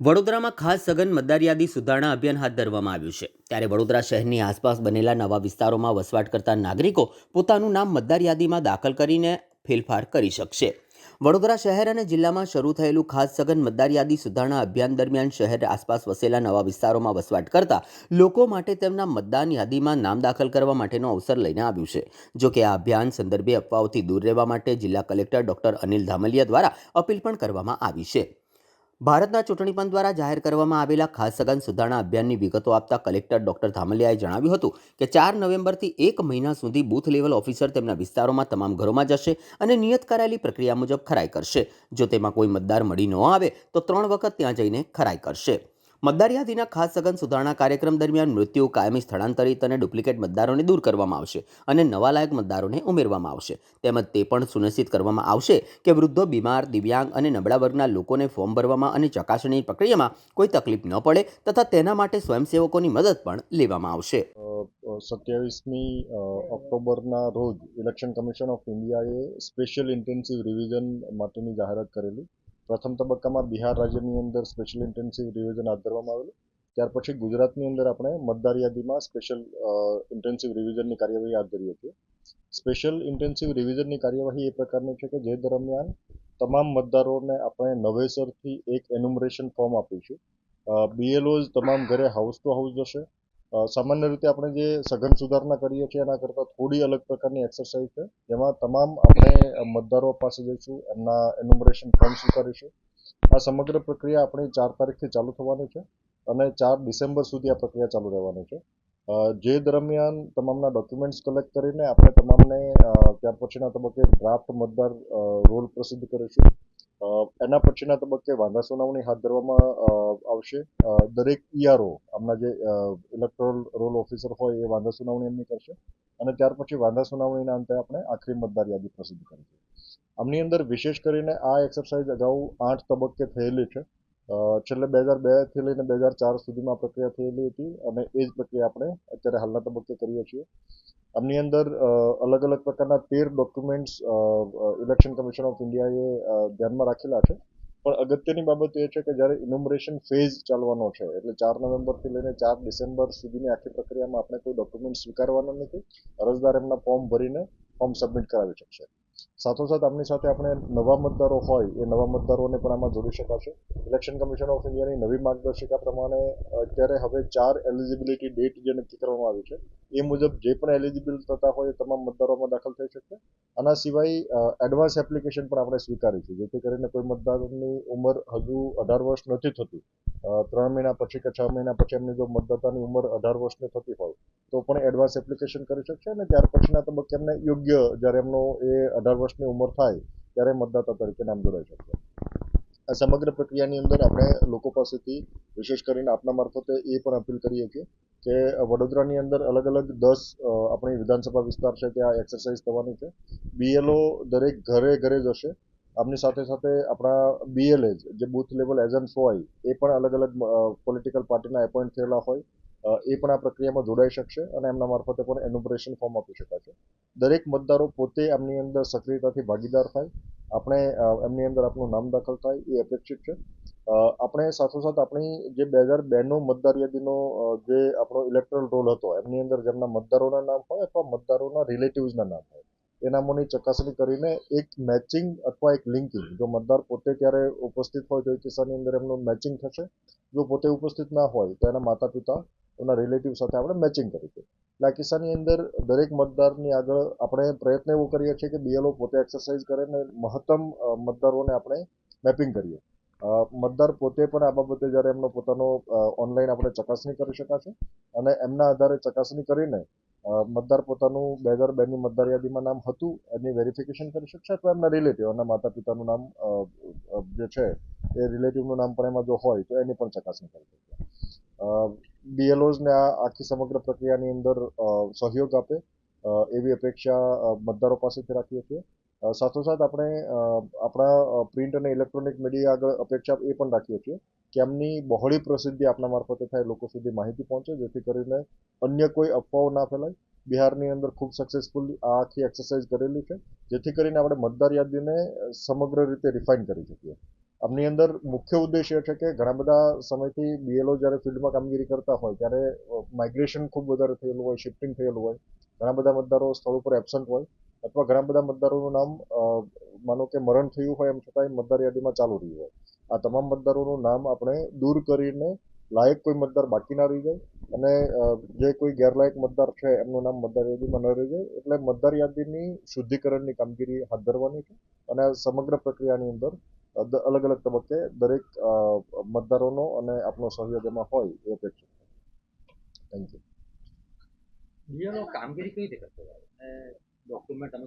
વડોદરામાં ખાસ સઘન મતદાર યાદી સુધારણા અભિયાન હાથ ધરવામાં આવ્યું છે. ત્યારે વડોદરા શહેરની આસપાસ બનેલા નવા વિસ્તારોમાં વસવાટ કરતા નાગરિકો પોતાનું નામ મતદાર યાદીમાં દાખલ કરીને ફેરફાર કરી શકશે. વડોદરા શહેર અને જિલ્લામાં શરૂ થયેલું ખાસ સઘન મતદાર યાદી સુધારણા અભિયાન દરમિયાન શહેર આસપાસ વસેલા નવા વિસ્તારોમાં વસવાટ કરતા લોકો માટે તેમના મતદાન યાદીમાં નામ દાખલ કરવા માટેનો અવસર લઈને આવ્યું છે. જો કે આ અભિયાન સંદર્ભે અફવાઓથી દૂર રહેવા માટે જિલ્લા કલેક્ટર ડોક્ટર અનિલ ધામલિયા દ્વારા અપીલ પણ કરવામાં આવી છે. ભારતના ચૂંટણી પંચ દ્વારા જાહેર કરવામાં આવેલા ખાસ સઘન સુધારણા અભિયાનની વિગતો આપતા કલેક્ટર ડોક્ટર ધામલિયાએ જણાવ્યું હતું કે ચાર નવેમ્બરથી એક મહિના સુધી બૂથ લેવલ ઓફિસર તેમના વિસ્તારોમાં તમામ ઘરોમાં જશે અને નિયત કરાયેલી પ્રક્રિયા મુજબ ખરાઈ કરશે. જો તેમાં કોઈ મતદાર મળી ન આવે તો ત્રણ વખત ત્યાં જઈને ખરાઈ કરશે. મતદાર યાદીના ખાસ સઘન સુધારણા કાર્યક્રમ દરમિયાન મૃત્યુ, કાયમી સ્થળાંતરિત અને ડુપ્લિકેટ મતદારોને દૂર કરવામાં આવશે અને નવા લાયક મતદારોને ઉમેરવામાં આવશે. તેમજ તે પણ સુનિશ્ચિત કરવામાં આવશે કે વૃદ્ધો, બીમાર, દિવ્યાંગ અને નબળા વર્ગના લોકોને ફોર્મ ભરવામાં અને ચકાસણી પ્રક્રિયામાં કોઈ તકલીફ ન પડે તથા તેના માટે સ્વયંસેવકોની મદદ પણ લેવામાં આવશે. સત્યાવીસમી ઓક્ટોબરના રોજ ઇલેક્શન કમિશન ઓફ ઇન્ડિયાએ સ્પેશિયલ ઇન્ટેન્સિવ રિવિઝન માટેની જાહેરાત કરેલી. પ્રથમ તબક્કામાં બિહાર રાજ્યની અંદર સ્પેશિયલ ઇન્ટેન્સિવ રિવિઝન હાથ ધરવામાં આવેલું. ત્યાર પછી ગુજરાતની અંદર આપણે મતદાર યાદીમાં સ્પેશિયલ ઇન્ટેન્સિવ રિવિઝનની કાર્યવાહી હાથ ધરી હતી. સ્પેશિયલ ઇન્ટેન્સિવ રિવિઝનની કાર્યવાહી એ પ્રકારની છે કે જે દરમિયાન તમામ મતદારોને આપણે નવેસરથી એક એન્યુમરેશન ફોર્મ આપીશું. બીએલઓઝ તમામ ઘરે હાઉસ ટુ હાઉસ જશે. સામાન્ય રીતે આપણે જે સઘન સુધારણા કરીએ છીએ, એના કરતાં થોડી અલગ પ્રકારની એક્સરસાઇઝ છે. જેમાં તમામ આપણે મતદારો પાસે જઈશું, એમના એન્યુમરેશન ફોર્મ સ્વીકારીશું. આ સમગ્ર પ્રક્રિયા આપણી ચાર તારીખથી ચાલુ થવાની છે અને ચાર ડિસેમ્બર સુધી આ પ્રક્રિયા ચાલુ રહેવાની છે. જે દરમિયાન તમામના ડોક્યુમેન્ટ્સ કલેક્ટ કરીને આપણે તમામને ત્યાર પછીના તબક્કે ડ્રાફ્ટ મતદાર રોલ પ્રસિદ્ધ કરીશું. એના પછીના તબક્કે વાંધા સુનાવણી હાથ ધરવામાં આવશે. દરેક ઈઆરઓ આમના જે ઇલેક્ટોરલ રોલ ઓફિસર હોય એ વાંધા સુનાવણી એમની કરશે. અને ત્યાર પછી વાંધા સુનાવણીના અંતે આપણે આખરી મતદાર યાદી પ્રસિદ્ધ કરીશું. આમની અંદર વિશેષ કરીને આ એક્સરસાઇઝ અગાઉ આઠ તબક્કે થયેલી છે. છેલ્લે બે હજાર બેથી લઈને બે હજાર ચાર સુધીમાં પ્રક્રિયા થયેલી હતી અને એ જ પ્રક્રિયા આપણે અત્યારે હાલના તબક્કે કરીએ છીએ. આમની અંદર અલગ અલગ પ્રકારના તેર ડોક્યુમેન્ટ્સ ઇલેક્શન કમિશન ઓફ ઇન્ડિયાએ ધ્યાનમાં રાખેલા છે. પણ અગત્યની બાબત એ છે કે જ્યારે ઇન્યુમરેશન ફેઝ ચાલવાનો છે, એટલે ચાર નવેમ્બરથી લઈને ચાર ડિસેમ્બર સુધીની આખી પ્રક્રિયામાં આપણે કોઈ ડોક્યુમેન્ટ સ્વીકારવાના નથી. અરજદાર એમના ફોર્મ ભરીને ફોર્મ સબમિટ કરાવી શકશે. સાથોસાથ આમની સાથે આપણે નવા મતદારો હોય, એ નવા મતદારોને પણ આમાં જોડી શકાશે. ઇલેક્શન કમિશન ઓફ ઇન્ડિયાની નવી માર્ગદર્શિકા પ્રમાણે અત્યારે હવે ચાર એલિજિબિલિટી ડેટ જે નક્કી કરવામાં આવી છે, એ મુજબ જે પણ એલિજિબલ થતા હોય એ તમામ મતદારોમાં દાખલ થઈ શકશે આના સિવાય એડવાન્સ એપ્લિકેશન પણ આપણે સ્વીકારીશું જેથી કરીને કોઈ મતદારની ઉંમર હજુ અઢાર વર્ષ નથી થતી. ત્રણ મહિના પછી કે છ મહિના પછી એમની જો મતદાતાની ઉંમર અઢાર વર્ષની થતી હોય તો પણ એડવાન્સ એપ્લિકેશન કરી શકશે અને ત્યાર પછીના તબક્કે એમને યોગ્ય જ્યારે એમનો એ અઢાર વર્ષની ઉંમર થાય ત્યારે મતદાતા તરીકે નામ જોડાઈ શકશે. આ સમગ્ર પ્રક્રિયાની અંદર આપણે લોકો પાસેથી વિશેષ કરીને આપના મારફતે એ પણ અપીલ કરીએ છીએ કે વડોદરાની અંદર અલગ અલગ દસ આપણી વિધાનસભા વિસ્તાર છે ત્યાં એક્સરસાઇઝ થવાની છે. બીએલઓ દરેક ઘરે ઘરે જશે આમની સાથે સાથે આપણા બીએલએ જે બૂથ લેવલ એજન્ટ્સ હોય, એ પણ અલગ અલગ પોલિટિકલ પાર્ટીના એપોઇન્ટ થયેલા હોય. એ પણ આ પ્રક્રિયામાં જોડાઈ શકશે અને એમના મારફતે પણ એન્યુમરેશન ફોર્મ આપી શકાશે. દરેક મતદારો પોતે એમની અંદર સક્રિયતાથી ભાગીદાર થાય. આપણે એમની અંદર આપણું નામ દાખલ થાય એ અપેક્ષિત છે. આપણે સાથોસાથ આપણી જે બે હજાર બેનો મતદાર યાદીનો જે આપણો ઇલેક્ટ્રલ રોલ હતો, એમની અંદર જેમના મતદારોના નામ હોય અથવા મતદારોના રિલેટિવ્સના નામ હોય. એ નામોની ચકાસણી કરીને એક મેચિંગ અથવા એક લિંકિંગ જો મતદાર પોતે ક્યારે ઉપસ્થિત હોય તો એ કિસ્સાની અંદર એમનું મેચિંગ થશે. જો પોતે ઉપસ્થિત ના હોય તો એના માતા પિતા એના રિલેટિવ સાથે આપણે મેચિંગ કરીશું એટલે આ કિસ્સાની અંદર દરેક મતદારની આગળ આપણે પ્રયત્ન એવો કરીએ છીએ કે બીએલઓ પોતે એક્સરસાઇઝ કરે અને મહત્તમ મતદારોને આપણે મેપિંગ કરીએ. મતદાર પોતે પણ આ બાબતે જ્યારે એમનો પોતાનો ઓનલાઈન આપણે ચકાસણી કરી શકાશે અને એમના આધારે ચકાસણી કરીને મતદાર પોતાનું બે હજાર બેની મતદાર યાદીમાં નામ હતું, એની વેરિફિકેશન કરી શકશે અથવા એમના રિલેટિવ એમના માતા પિતાનું નામ જે છે, એ રિલેટિવનું નામ પણ એમાં જો હોય, તો એની પણ ચકાસણી કરી શકશે. બીએલઓઝને આ આખી સમગ્ર પ્રક્રિયાની અંદર સહયોગ આપે એવી અપેક્ષા મતદારો પાસેથી રાખીએ છીએ. સાથોસાથ આપણે આપણા પ્રિન્ટ અને ઇલેક્ટ્રોનિક મીડિયા આગળ અપેક્ષા એ પણ રાખીએ છીએ કે એમની બહોળી પ્રસિદ્ધિ આપણા મારફતે થાય, લોકો સુધી માહિતી પહોંચે, જેથી કરીને અન્ય કોઈ અફવાઓ ના ફેલાય. બિહારની અંદર ખૂબ સક્સેસફુલ આ આખી એક્સરસાઇઝ કરેલી છે, જેથી કરીને આપણે મતદાર યાદીને સમગ્ર રીતે રિફાઇન કરી શકીએ. આમની અંદર મુખ્ય ઉદ્દેશ એ છે કે ઘણા બધા સમયથી બીએલઓ જ્યારે ફિલ્ડમાં કામગીરી કરતા હોય, ત્યારે માઇગ્રેશન ખૂબ વધારે થયેલું હોય શિફ્ટિંગ થયેલું હોય. ઘણા બધા મતદારો સ્થળ ઉપર એબસન્ટ હોય. અથવા ઘણા બધા મતદારોનું નામ માનો કે મરણ થયું હોય એમ છતાંય મતદાર યાદીમાં ચાલુ રહ્યું હોય. આ તમામ મતદારોનું નામ આપણે દૂર કરીને લાયક કોઈ મતદાર બાકી ના રહી જાય અને જે કોઈ ગેરલાયક મતદાર છે એમનું નામ મતદાર યાદીમાં ન રહી જાય એટલે મતદાર યાદીની શુદ્ધિકરણની કામગીરી હાથ ધરવાની છે અને સમગ્ર પ્રક્રિયાની અંદર અલગ અલગ તબક્કે દરેક મતદારોનો અને આપનો સહયોગ એમાં હોય એ અપેક્ષિત થેન્ક યુ કામગીરી કઈ રીતે કરતો હોય અને ડોક્યુમેન્ટ અમે